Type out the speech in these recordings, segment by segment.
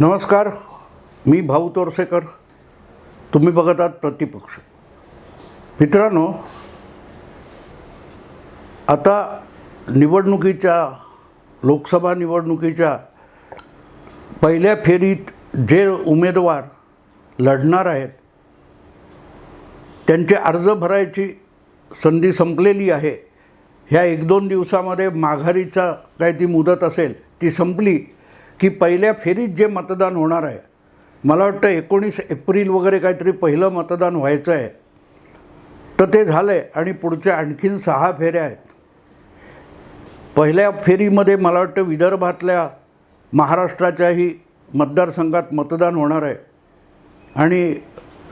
नमस्कार मी भाऊ तोरसेकर. तुम्ही बघत आहात प्रतिपक्ष. मित्रांनो आता निवडणुकीच्या लोकसभा निवडणुकीच्या पहिल्या फेरीत जे उमेदवार लढणार आहेत त्यांचे अर्ज भरायची संधी संपलेली आहे. ह्या एक दोन दिवसामध्ये माघारीचा काय ती मुदत असेल ती संपली. की पहिल्या फेरीत जे मतदान होणार आहे मला वाटतं एकोणीस एप्रिल वगैरे काहीतरी पहिलं मतदान व्हायचं आहे. तर ते झालं आहे आणि पुढच्या आणखीन सहा फेऱ्या आहेत. पहिल्या फेरीमध्ये मला वाटतं विदर्भातल्या महाराष्ट्राच्याही मतदारसंघात मतदान होणार आहे. आणि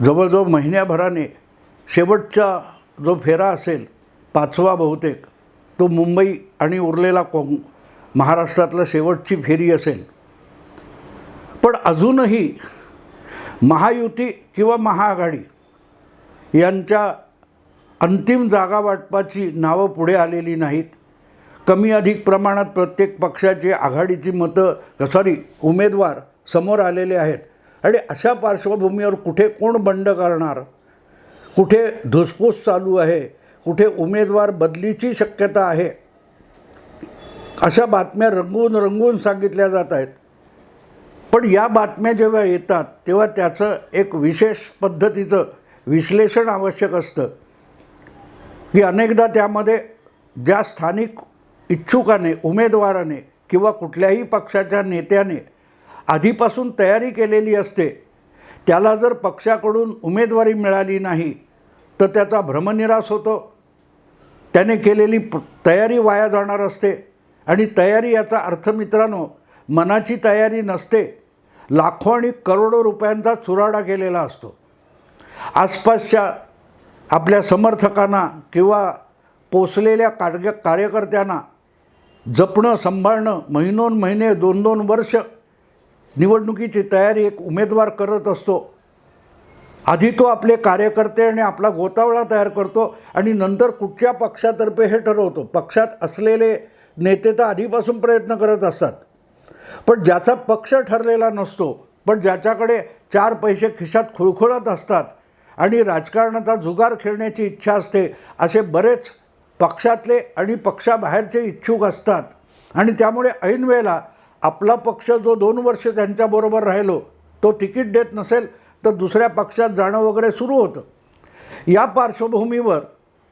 जवळजवळ महिन्याभराने शेवटचा जो फेरा असेल पाचवा बहुतेक तो मुंबई आणि उरलेला कोंग महाराष्ट्रातलं शेवटची फेरी असेल. पण अजूनही महायुती किंवा महाआघाडी यांच्या अंतिम जागा वाटपाची नावं पुढे आलेली नाहीत. कमी अधिक प्रमाणात प्रत्येक पक्षाची आघाडीची मतं सॉरी उमेदवार समोर आलेले आहेत. आणि अशा पार्श्वभूमीवर कुठे कोण बंड करणार? कुठे धुसफूस चालू आहे? कुठे उमेदवार बदलीची शक्यता आहे? अशा बातम्या रंगवून रंगवून सांगितल्या जात आहेत. पण या बातम्या जेव्हा येतात तेव्हा त्याचं एक विशेष पद्धतीचं विश्लेषण आवश्यक असतं. की अनेकदा त्यामध्ये ज्या स्थानिक इच्छुकाने उमेदवाराने किंवा कुठल्याही पक्षाच्या नेत्याने आधीपासून तयारी केलेली असते त्याला जर पक्षाकडून उमेदवारी मिळाली नाही तर त्याचा भ्रमनिरास होतो. त्याने केलेली तयारी वाया जाणार असते. आणि तयारी याचा अर्थ मित्रांनो मनाची तयारी नसते. लाखो आणि करोडो रुपयांचा चुराडा केलेला असतो. आसपासच्या आपल्या समर्थकांना किंवा पोचलेल्या कार्य कार्यकर्त्यांना जपणं सांभाळणं महिनोन महिने दोन दोन वर्ष निवडणुकीची तयारी एक उमेदवार करत असतो. आधी तो आपले कार्यकर्ते आणि आपला गोतावळा तयार करतो आणि नंतर कुठच्या पक्षातर्फे हे ठरवतो. पक्षात असलेले नेते तर आधीपासून प्रयत्न करत असतात. पण ज्याचा पक्ष ठरलेला नसतो पण ज्याच्याकडे चार पैसे खिशात खुळखुळत असतात आणि राजकारणाचा जुगार खेळण्याची इच्छा असते असे बरेच पक्षातले आणि पक्षाबाहेरचे इच्छुक असतात. आणि त्यामुळे ऐनवेळेला आपला पक्ष जो दोन वर्ष त्यांच्याबरोबर राहिलो तो तिकीट देत नसेल तर दुसऱ्या पक्षात जाणं वगैरे सुरू होतं. या पार्श्वभूमीवर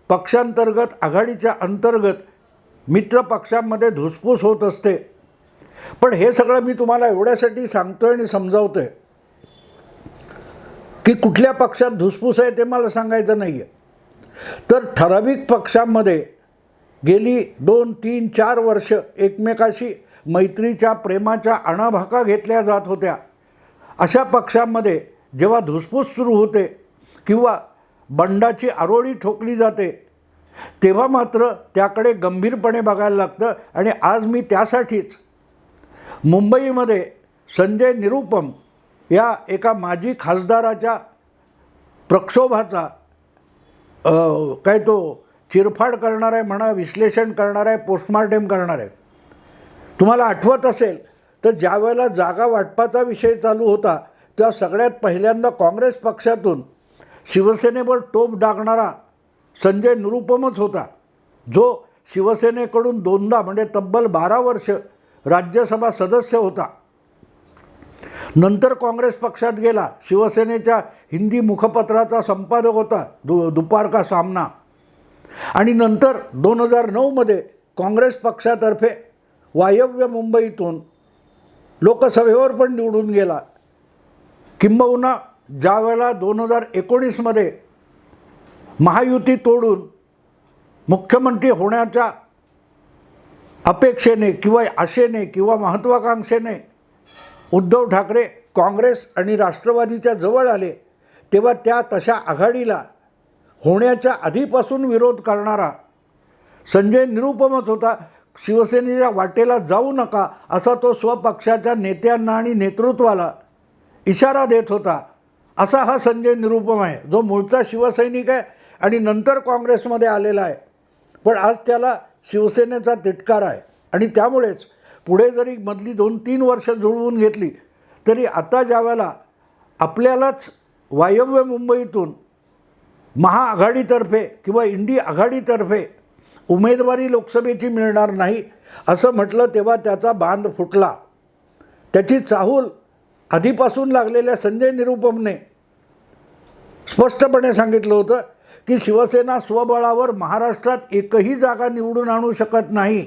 पक्षांतर्गत आघाडीच्या अंतर्गत मित्र पक्षांमध्ये धुसफूस होत असते. पण हे सगळं मी तुम्हाला एवढ्यासाठी सांगतोय आणि समजावतोय. की कुठल्या पक्षात धुसफूस आहे ते मला सांगायचं नाही आहे तर ठराविक पक्षांमध्ये गेली दोन तीन चार वर्ष एकमेकाशी मैत्रीच्या प्रेमाच्या अणाभाका घेतल्या जात होत्या. अशा पक्षांमध्ये जेव्हा धुसफूस सुरू होते किंवा बंडाची आरोळी ठोकली जाते तेव्हा मात्र त्याकडे गंभीरपणे बघायला लागतं आणि आज मी त्यासाठीच मुंबईमध्ये संजय निरुपम या एका माजी खासदाराच्या प्रक्षोभाचा काय तो चिरफाड करणार आहे म्हणा विश्लेषण करणार आहे पोस्टमार्टेम करणार. आहे तुम्हाला आठवत असेल तर ज्यावेळेला जागा वाटपाचा विषय चालू होता तेव्हा सगळ्यात पहिल्यांदा काँग्रेस पक्षातून शिवसेनेवर टोप डागणारा संजय निरुपमच होता. जो शिवसेनेकडून दोनदा म्हणजे तब्बल बारा वर्ष राज्यसभा सदस्य होता. नंतर काँग्रेस पक्षात गेला. शिवसेनेच्या हिंदी मुखपत्राचा संपादक होता. दु दुपार का सामना. आणि नंतर दोन हजार नऊमध्ये काँग्रेस पक्षातर्फे वायव्य मुंबईतून लोकसभेवर पण निवडून गेला. किंबहुना ज्यावेळेला दोन हजार एकोणीसमध्ये महायुती तोडून मुख्यमंत्री होण्याच्या अपेक्षेने किंवा आशेने किंवा महत्त्वाकांक्षेने उद्धव ठाकरे काँग्रेस आणि राष्ट्रवादीच्या जवळ आले तेव्हा त्या तशा आघाडीला होण्याच्या आधीपासून विरोध करणारा संजय निरुपमच होता. शिवसेनेच्या वाटेला जाऊ नका असा तो स्वपक्षाच्या नेत्यांना आणि नेतृत्वाला इशारा देत होता. असा हा संजय निरुपम आहे. जो मूळचा शिवसैनिक आहे आणि नंतर काँग्रेसमध्ये आलेला आहे. पण आज त्याला शिवसेनेचा तिटकार आहे. आणि त्यामुळेच पुढे जरी मधली दोन तीन वर्ष जुळवून घेतली तरी आता ज्यावेळेला आपल्यालाच वायव्य मुंबईतून महाआघाडीतर्फे किंवा इंडी आघाडीतर्फे उमेदवारी लोकसभेची मिळणार नाही असं म्हटलं तेव्हा त्याचा बांध फुटला. त्याची चाहूल आधीपासून लागलेल्या संजय निरुपमने स्पष्टपणे सांगितलं होतं की शिवसेना स्वबळावर महाराष्ट्रात एकही जागा निवडून आणू शकत नाही.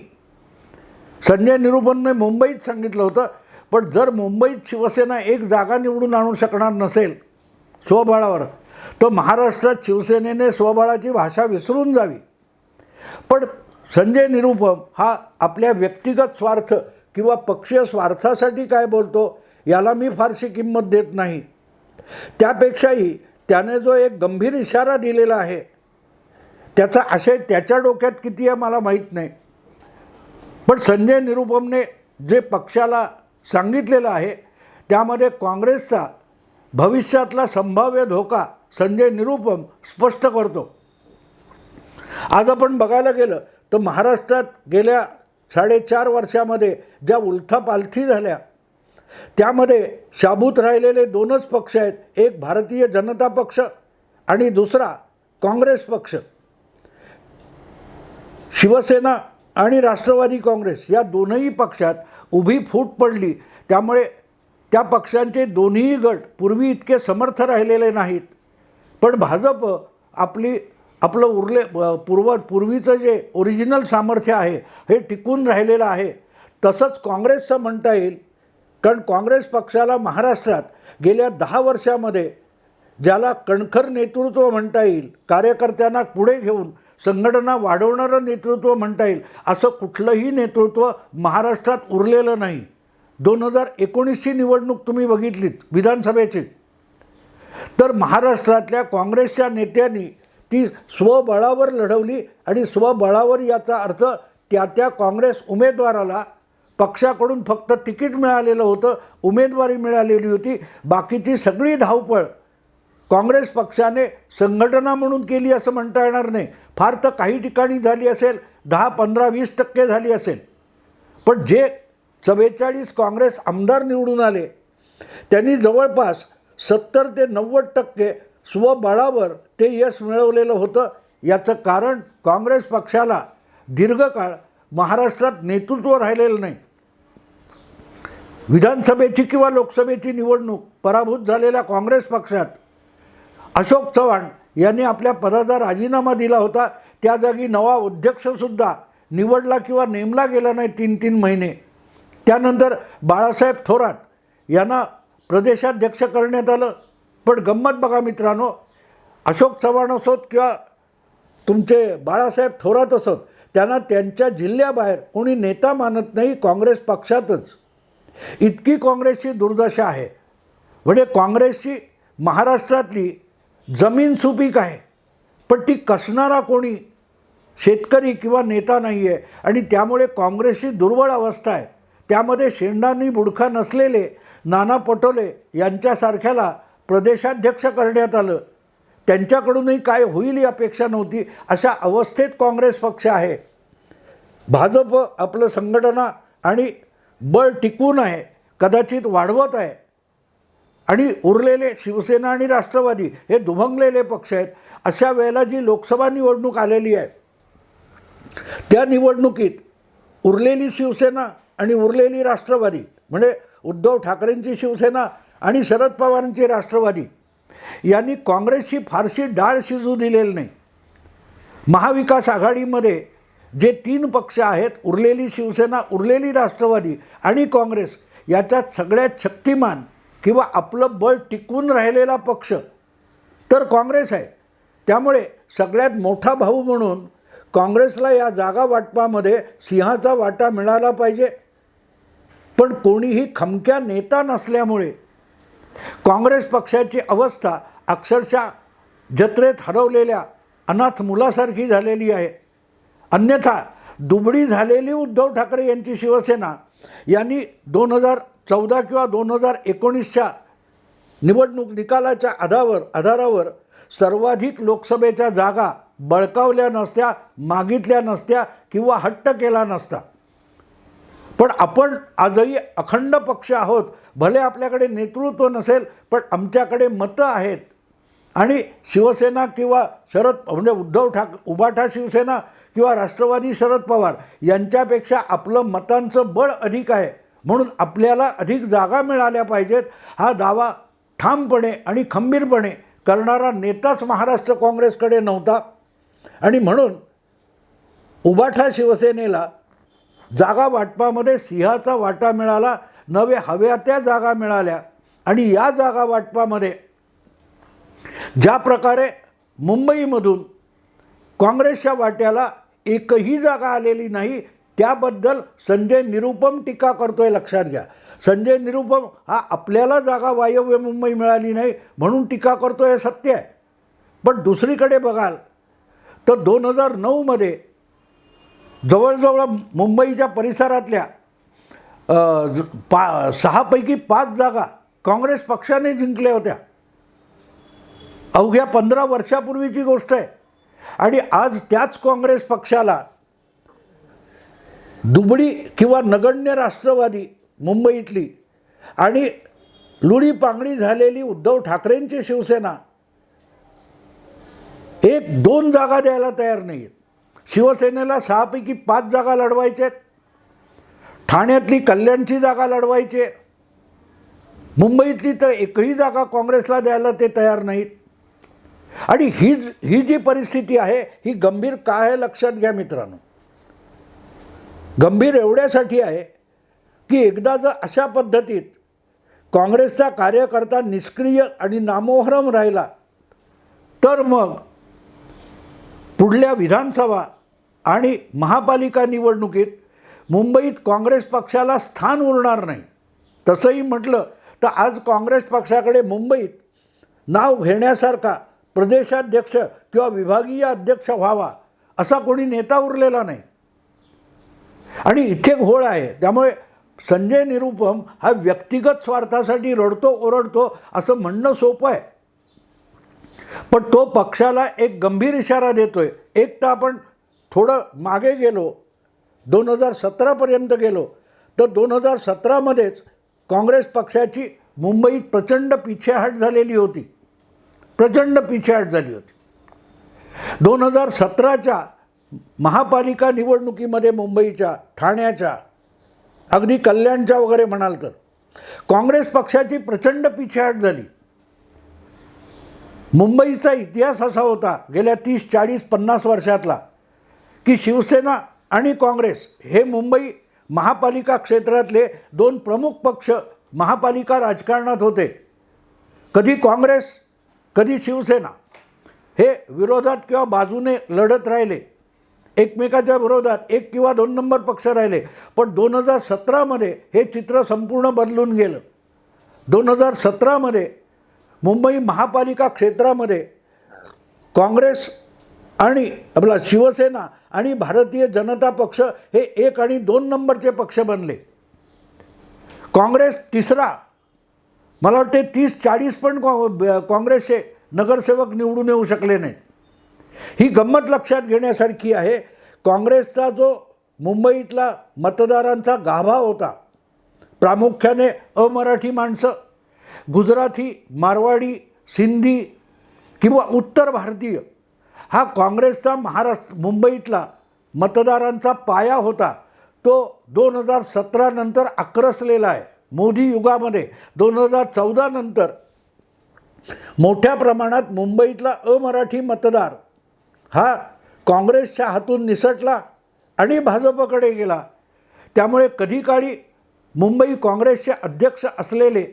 संजय निरुपमने मुंबईत सांगितलं होतं पण जर मुंबईत शिवसेना एक जागा निवडून आणू शकणार नसेल स्वबळावर तर महाराष्ट्रात शिवसेनेने स्वबळाची भाषा विसरून जावी. पण संजय निरुपम हा आपल्या व्यक्तिगत स्वार्थ किंवा पक्षीय स्वार्थासाठी काय बोलतो याला मी फारशी किंमत देत नाही. त्यापेक्षाही त्याने जो एक गंभीर इशारा दिलेला आहे त्याचा आशय त्याच्या डोक्यात किती आहे मला माहीत नाही. पण संजय निरुपमने जे पक्षाला सांगितलेलं आहे त्यामध्ये काँग्रेसचा भविष्यातला संभाव्य धोका संजय निरुपम स्पष्ट करतो. आज आपण बघायला गेलं तर महाराष्ट्रात गेल्या साडेचार वर्षामध्ये ज्या उलथापालथी झाल्या त्यामध्ये शाबूत राहिलेले दोनच पक्ष आहेत. एक भारतीय जनता पक्ष आणि दुसरा काँग्रेस पक्ष. शिवसेना आणि राष्ट्रवादी काँग्रेस या दोनही पक्षात उभी फूट पडली. त्यामुळे त्या पक्षांचे दोन्ही गट पूर्वी इतके समर्थ राहिलेले नाहीत. पण भाजप आपली आपलं उरले पूर्व पूर्वीचं जे ओरिजिनल सामर्थ्य आहे हे टिकून राहिलेलं आहे. तसंच काँग्रेसचं म्हणता येईल कारण काँग्रेस पक्षाला महाराष्ट्रात गेल्या दहा वर्षामध्ये ज्याला कणखर नेतृत्व म्हणता येईल कार्यकर्त्यांना पुढे घेऊन संघटना वाढवणारं नेतृत्व म्हणता येईल असं कुठलंही नेतृत्व महाराष्ट्रात उरलेलं नाही. दोन हजार एकोणीसची निवडणूक तुम्ही बघितलीत विधानसभेची. तर महाराष्ट्रातल्या काँग्रेसच्या नेत्यांनी ती स्वबळावर लढवली आणि स्वबळावर याचा अर्थ त्या त्या काँग्रेस उमेदवाराला पक्षाकडून फक्त तिकीट मिळालेलं होतं उमेदवारी मिळालेली होती बाकीची सगळी धावपळ काँग्रेस पक्षाने संघटना म्हणून केली असं म्हणता येणार नाही. फार तर काही ठिकाणी झाली असेल दहा पंधरा वीस टक्के झाली असेल. पण जे चव्वेचाळीस काँग्रेस आमदार निवडून आले त्यांनी जवळपास सत्तर ते नव्वद टक्के स्वबळावर ते यश मिळवलेलं होतं. याचं कारण काँग्रेस पक्षाला दीर्घकाळ महाराष्ट्रात नेतृत्व राहिलेलं नाही. विधानसभेची किंवा लोकसभेची निवडणूक पराभूत झालेल्या काँग्रेस पक्षात अशोक चव्हाण यांनी आपल्या पदाचा राजीनामा दिला होता. त्या जागी नवा अध्यक्षसुद्धा निवडला किंवा नेमला गेला नाही तीन तीन महिने. त्यानंतर बाळासाहेब थोरात यांना प्रदेशाध्यक्ष करण्यात आलं. पण गंमत बघा मित्रांनो अशोक चव्हाण असोत किंवा तुमचे बाळासाहेब थोरात असोत त्यांना त्यांच्या जिल्ह्याबाहेर कोणी नेता मानत नाही काँग्रेस पक्षातच. इतकी काँग्रेसची दुर्दशा आहे. म्हणजे काँग्रेसची महाराष्ट्रातली जमीन सुपीक आहे. पण ती कसणारा कोणी शेतकरी किंवा नेता नाही आहे आणि त्यामुळे काँग्रेसची दुर्बळ अवस्था आहे. त्यामध्ये शेंडांनी बुडखा नसलेले नाना पटोले यांच्यासारख्याला प्रदेशाध्यक्ष करण्यात आलं. त्यांच्याकडूनही काय होईल ही अपेक्षा नव्हती. अशा अवस्थेत काँग्रेस पक्ष आहे. भाजप आपलं संघटना आणि बळ टिकून आहे कदाचित वाढवत आहे. आणि उरलेले शिवसेना आणि राष्ट्रवादी हे दुभंगलेले पक्ष आहेत. अशा वेळेला जी लोकसभा निवडणूक आलेली आहे त्या निवडणुकीत उरलेली शिवसेना आणि उरलेली राष्ट्रवादी म्हणजे उद्धव ठाकरेंची शिवसेना आणि शरद पवारांची राष्ट्रवादी यांनी काँग्रेसची फारशी डाळ शिजू दिलेली नाही. महाविकास आघाडीमध्ये जे तीन पक्ष आहेत उरलेली शिवसेना उरलेली राष्ट्रवादी आणि काँग्रेस याच्यात सगळ्यात शक्तिमान किंवा आपलं बळ टिकून राहिलेला पक्ष तर काँग्रेस आहे. त्यामुळे सगळ्यात मोठा भाऊ म्हणून काँग्रेसला या जागा वाटपामध्ये सिंहाचा वाटा मिळाला पाहिजे. पण कोणीही खमक्या नेता नसल्यामुळे काँग्रेस पक्षाची अवस्था अक्षरशः जत्रेत हरवलेल्या अनाथ मुलासारखी झालेली आहे. अन्यथा दुबळी झालेली उद्धव ठाकरे यांची शिवसेना यांनी दोन हजार चौदा किंवा दोन हजार एकोणीसच्या निवडणूक निकालाच्या आधावर आधारावर सर्वाधिक लोकसभेच्या जागा बळकावल्या नसत्या मागितल्या नसत्या किंवा हट्ट केला नसता. पण आपण आजही अखंड पक्ष आहोत. भले आपल्याकडे नेतृत्व नसेल पण आमच्याकडे मतं आहेत. आणि शिवसेना किंवा शरद म्हणजे उद्धव ठाक उबाठा शिवसेना किंवा राष्ट्रवादी शरद पवार यांच्यापेक्षा आपलं मतांचं बळ अधिक आहे. म्हणून आपल्याला अधिक जागा मिळाल्या पाहिजेत. हा दावा ठामपणे आणि खंबीरपणे करणारा नेताच महाराष्ट्र काँग्रेसकडे नव्हता. आणि म्हणून उबाठा शिवसेनेला जागा वाटपामध्ये सिंहाचा वाटा मिळाला. नवे हव्या त्या जागा मिळाल्या. आणि या जागा वाटपामध्ये ज्या प्रकारे मुंबईमधून काँग्रेसच्या वाट्याला एकही जागा आलेली नाही. त्याबद्दल संजय निरुपम टीका करतोय लक्षात घ्या. संजय निरुपम हा आपल्याला जागा वायव्य मुंबई मिळाली नाही म्हणून टीका करतो हे सत्य आहे. पण दुसरीकडे बघाल तर दोन हजार नऊमध्ये जवळजवळ मुंबईच्या परिसरातल्या पा सहापैकी पाच जागा काँग्रेस पक्षाने जिंकल्या होत्या. अवघ्या पंधरा वर्षापूर्वीची गोष्ट आहे. आणि आज त्याच काँग्रेस पक्षाला दुबळी किंवा नगण्य राष्ट्रवादी मुंबईतली आणि लुडी पांगडी झालेली उद्धव ठाकरेंची शिवसेना एक दोन जागा द्यायला तयार नाही शिवसेनेला सहापैकी पाच जागा लढवायच्यात ठाण्यातली कल्याणची जागा लढवायची मुंबईतली तर एकही जागा काँग्रेसला द्यायला ते तयार नाहीत. आणि ही ही जी परिस्थिती आहे ही गंभीर का आहे लक्षात घ्या मित्रांनो. गंभीर एवढ्यासाठी आहे की एकदा जर अशा पद्धतीत काँग्रेसचा कार्यकर्ता निष्क्रिय आणि नामोहरम राहिला तर मग पुढल्या विधानसभा आणि महापालिका निवडणुकीत मुंबईत काँग्रेस पक्षाला स्थान उरणार नाही. तसंही म्हटलं तर आज काँग्रेस पक्षाकडे मुंबईत नाव घेण्यासारखा प्रदेशाध्यक्ष किंवा विभागीय अध्यक्ष व्हावा असा कोणी नेता उरलेला नाही. आणि इथे घोळ आहे. त्यामुळे संजय निरुपम हा व्यक्तिगत स्वार्थासाठी रडतो ओरडतो असं म्हणणं सोपं आहे. पण तो पक्षाला एक गंभीर इशारा देतोय. एक तर आपण थोडं मागे गेलो दोन हजार सतरापर्यंत गेलो तर दोन हजार सतरामध्येच काँग्रेस पक्षाची मुंबईत प्रचंड पिछेहाट झालेली होती. प्रचंड पिछेहाट झाली होती. दोन हजार सतराच्या महापालिका निवडणुकीमध्ये मुंबईच्या ठाण्याच्या अगदी कल्याणच्या वगैरे म्हणाल तर काँग्रेस पक्षाची प्रचंड पिछेहाट झाली. मुंबईचा इतिहास असा होता गेल्या तीस चाळीस पन्नास वर्षातला की शिवसेना आणि काँग्रेस हे मुंबई महापालिका क्षेत्रातले दोन प्रमुख पक्ष महापालिका राजकारणात होते. कधी काँग्रेस कधी शिवसेना हे विरोधात किंवा बाजूने लढत राहिले एकमेकाच्या विरोधात एक किंवा दोन नंबर पक्ष राहिले पण दोन हजार सतरामध्ये हे चित्र संपूर्ण बदलून गेलं. दोन हजार सतरामध्ये मुंबई महापालिका क्षेत्रामध्ये काँग्रेस आणि आपला शिवसेना आणि भारतीय जनता पक्ष हे एक आणि दोन नंबरचे पक्ष बनले. काँग्रेस तिसरा मला वाटते तीस चाळीस पण काँग्रेसचे नगरसेवक निवडून येऊ शकले नाहीत. ही गंमत लक्षात घेण्यासारखी आहे. काँग्रेसचा जो मुंबईतला मतदारांचा गाभा होता प्रामुख्याने अमराठी माणसं गुजराती मारवाडी सिंधी किंवा उत्तर भारतीय हा काँग्रेसचा महाराष्ट्र मुंबईतला मतदारांचा पाया होता तो दोन हजार सतरानंतर आक्रसलेला आहे. मोदी युगामध्ये दोन हजार चौदा नंतर मोठ्या प्रमाणात मुंबईतला अमराठी मतदार हा काँग्रेसच्या हातून निसटला आणि भाजपकडे गेला. त्यामुळे कधी काळी मुंबई काँग्रेसचे अध्यक्ष असलेले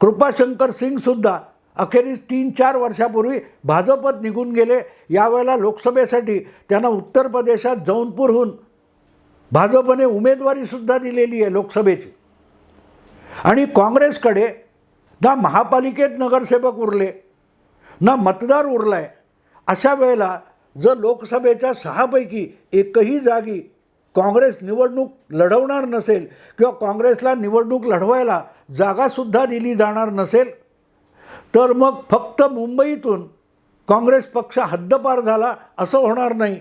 कृपाशंकर सिंगसुद्धा अखेरीस तीन चार वर्षापूर्वी भाजपत निघून गेले. यावेळेला लोकसभेसाठी त्यांना उत्तर प्रदेशात जौनपूरहून भाजपने उमेदवारीसुद्धा दिलेली आहे लोकसभेची. आणि काँग्रेसकडे ना महापालिकेत नगरसेवक उरले ना मतदार उरला आहे अशा वेळेला जर लोकसभेच्या सहापैकी एकही जागी काँग्रेस निवडणूक लढवणार नसेल किंवा काँग्रेसला निवडणूक लढवायला जागासुद्धा दिली जाणार नसेल तर मग फक्त मुंबईतून काँग्रेस पक्ष हद्दपार झाला असं होणार नाही.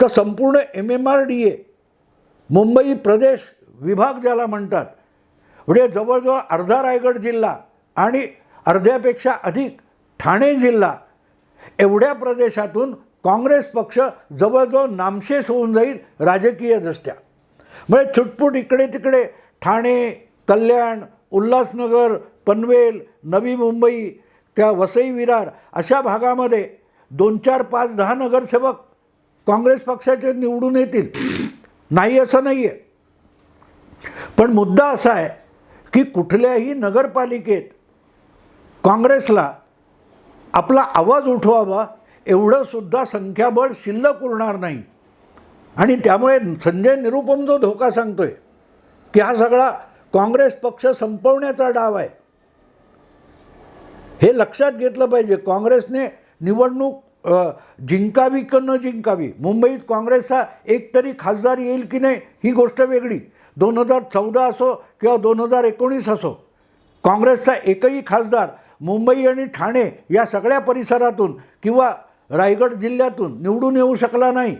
तर संपूर्ण M M R D A Mumbai प्रदेश विभाग ज्याला म्हणतात म्हणजे जवळजवळ अर्धा रायगड जिल्हा आणि अर्ध्यापेक्षा अधिक ठाणे जिल्हा एवढ्या प्रदेशातून काँग्रेस पक्ष जवळजवळ नामशेष होऊन जाईल राजकीयदृष्ट्या म्हणजे छुटपूट इकडे तिकडे ठाणे कल्याण उल्हासनगर पनवेल नवी मुंबई किंवा वसई विरार अशा भागामध्ये दोन चार पाच दहा नगरसेवक काँग्रेस पक्षाचे निवडून येतील. नाही असं नाही आहे पण मुद्दा असा आहे की कुठल्याही नगरपालिकेत काँग्रेसला आपला आवाज उठवावा एवढंसुद्धा संख्याबळ शिल्लक उरणार नाही. आणि त्यामुळे संजय निरुपम जो धोका सांगतो आहे की हा सगळा काँग्रेस पक्ष संपवण्याचा डाव आहे. हे लक्षात घेतलं पाहिजे काँग्रेसने निवडणूक जिंकावी का न जिंकावी? मुंबईत काँग्रेसचा एक तरी खासदार येईल की नाही ही गोष्ट वेगळी. दोन हजार चौदा असो किंवा दोन हजार एकोणीस असो काँग्रेसचा एकही खासदार मुंबई आणि ठाणे या सगळ्या परिसरातून किंवा रायगड जिल्ह्यातून निवडून येऊ शकला नाही.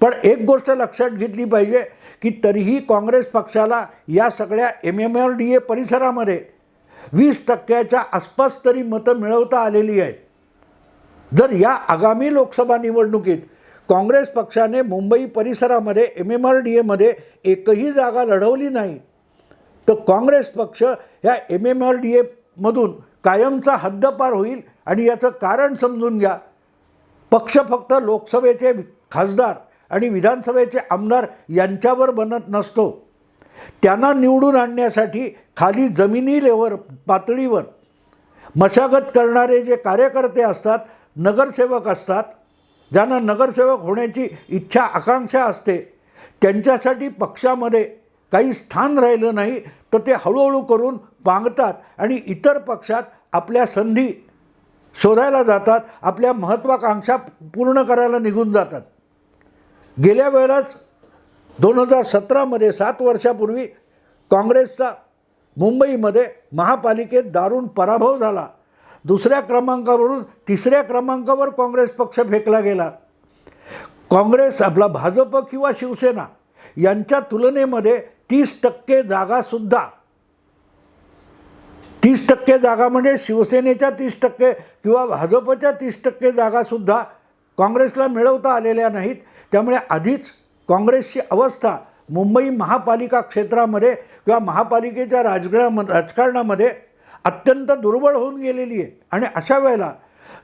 पण एक गोष्ट लक्षात घेतली पाहिजे की तरीही काँग्रेस पक्षाला या सगळ्या M M R D A परिसरामध्ये वीस टक्क्याच्या आसपास तरी मतं मिळवता आलेली आहेत. जर या आगामी लोकसभा निवडणुकीत काँग्रेस पक्षाने मुंबई परिसरामध्ये एम एम आर डी एमध्ये एकही जागा लढवली नाही. तर काँग्रेस पक्ष ह्या एम एम आर डी एमधून कायमचा हद्दपार होईल आणि याचं कारण समजून घ्या. पक्ष फक्त लोकसभेचे खासदार आणि विधानसभेचे आमदार यांच्यावर बनत नसतो. त्यांना निवडून आणण्यासाठी खाली जमिनी लेवर पातळीवर मशागत करणारे जे कार्यकर्ते असतात नगरसेवक असतात ज्यांना नगरसेवक होण्याची इच्छा आकांक्षा असते त्यांच्यासाठी पक्षामध्ये काही स्थान राहिलं नाही तर ते हळूहळू करून पांगतात आणि इतर पक्षात आपल्या संधी शोधायला जातात आपल्या महत्त्वाकांक्षा पूर्ण करायला निघून जातात. गेल्या वेळेलाच दोन हजार सतरामध्ये सात वर्षापूर्वी काँग्रेसचा मुंबईमध्ये महापालिकेत दारुण पराभव झाला. दुसऱ्या क्रमांकावरून तिसऱ्या क्रमांकावर काँग्रेस पक्ष फेकला गेला. काँग्रेस आपला भाजप किंवा शिवसेना यांच्या तुलनेमध्ये तीस टक्के जागासुद्धा तीस टक्के जागा म्हणजे शिवसेनेच्या तीस टक्के किंवा भाजपच्या तीस टक्के जागासुद्धा काँग्रेसला मिळवता आलेल्या नाहीत. त्यामुळे आधीच काँग्रेसची अवस्था मुंबई महापालिका क्षेत्रामध्ये किंवा महापालिकेच्या राजगणा राजकारणामध्ये अत्यंत दुर्बळ होऊन गेलेली आहे. आणि अशा वेळेला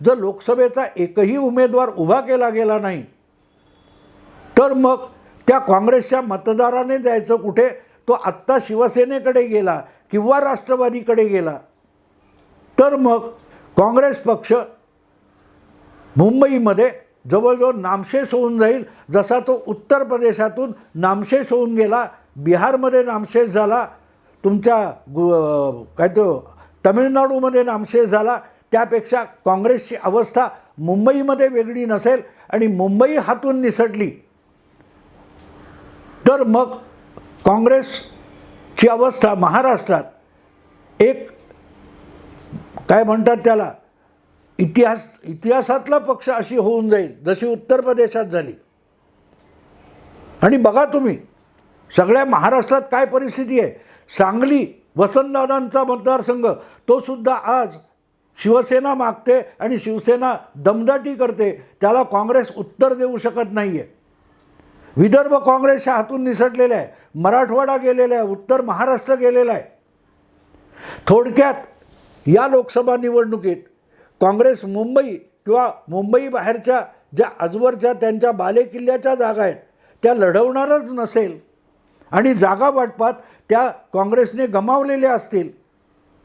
जर लोकसभेचा एकही उमेदवार उभा केला गेला नाही तर मग त्या काँग्रेसच्या मतदाराने जायचं कुठे? तो आत्ता शिवसेनेकडे गेला किंवा राष्ट्रवादीकडे गेला. तर मग काँग्रेस पक्ष मुंबईमध्ये जवळजवळ नामशेष होऊन जाईल. जसा तो उत्तर प्रदेशातून नामशेष होऊन गेला बिहारमध्ये नामशेष झाला तुमच्या गु काय तो तमिळनाडूमध्ये नामशेष झाला. त्यापेक्षा काँग्रेसची अवस्था मुंबईमध्ये वेगळी नसेल आणि मुंबई हातून निसटली. तर मग काँग्रेसची अवस्था महाराष्ट्रात एक काय म्हणतात त्याला? इतिहास इतिहासातला पक्ष अशी होऊन जाईल जशी उत्तर प्रदेशात झाली. आणि बघा तुम्ही सगळ्या महाराष्ट्रात काय परिस्थिती आहे? सांगली वसंतदादांचा मतदारसंघ तोसुद्धा आज शिवसेना मागते आणि शिवसेना दमदाटी करते त्याला काँग्रेस उत्तर देऊ शकत नाही आहे विदर्भ काँग्रेसच्या हातून निसटलेला आहे मराठवाडा गेलेला आहे उत्तर महाराष्ट्र गेलेला आहे. थोडक्यात या लोकसभा निवडणुकीत काँग्रेस मुंबई किंवा मुंबई बाहेरच्या ज्या आजवरच्या त्यांच्या बालेकिल्ल्याच्या जागा आहेत त्या लढवणारच नसेल. आणि जागा वाटपात त्या काँग्रेसने गमावलेल्या असतील.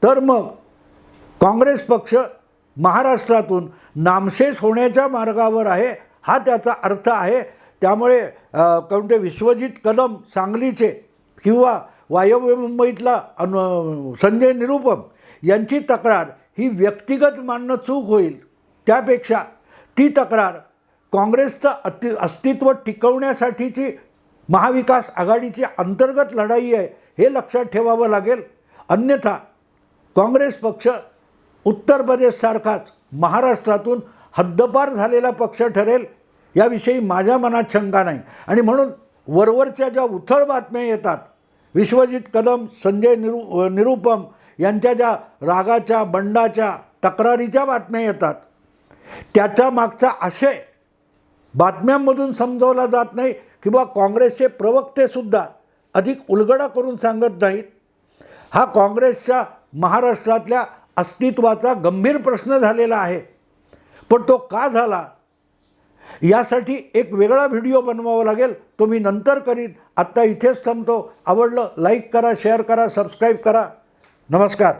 तर मग काँग्रेस पक्ष महाराष्ट्रातून नामशेष होण्याच्या मार्गावर आहे हा त्याचा अर्थ आहे. त्यामुळे कोणते विश्वजित कदम सांगलीचे किंवा वायव्य मुंबईतला अनु संजय निरुपम यांची तक्रार ही व्यक्तिगत मानणं चूक होईल. त्यापेक्षा ती तक्रार काँग्रेसचं अति अस्तित्व टिकवण्यासाठीची महाविकास आघाडीची अंतर्गत लढाई आहे हे लक्षात ठेवावं लागेल. अन्यथा काँग्रेस पक्ष उत्तर प्रदेशसारखाच महाराष्ट्रातून हद्दपार झालेला पक्ष ठरेल याविषयी माझ्या मनात शंका नाही. आणि म्हणून वरवरच्या ज्या उथळ बातम्या येतात विश्वजित कदम संजय निरू निरुपम यांच्या ज्या रागाच्या बंडाच्या तक्रारीच्या बातम्या येतात त्याच्या मागचा आशय बातम्यांमधून समजवला जात नाही. किंवा काँग्रेसचे प्रवक्तेसुद्धा अधिक उलगडा करून सांगत नाहीत. हा काँग्रेसच्या महाराष्ट्रातल्या अस्तित्वाचा गंभीर प्रश्न झालेला आहे. पण तो का झाला? यासाठी एक वेगळा व्हिडिओ बनवावा लागेल. तो मी नंतर करीन. आत्ता इथेच थांबतो. आवडलं लाईक करा शेअर करा सबस्क्राईब करा. नमस्कार.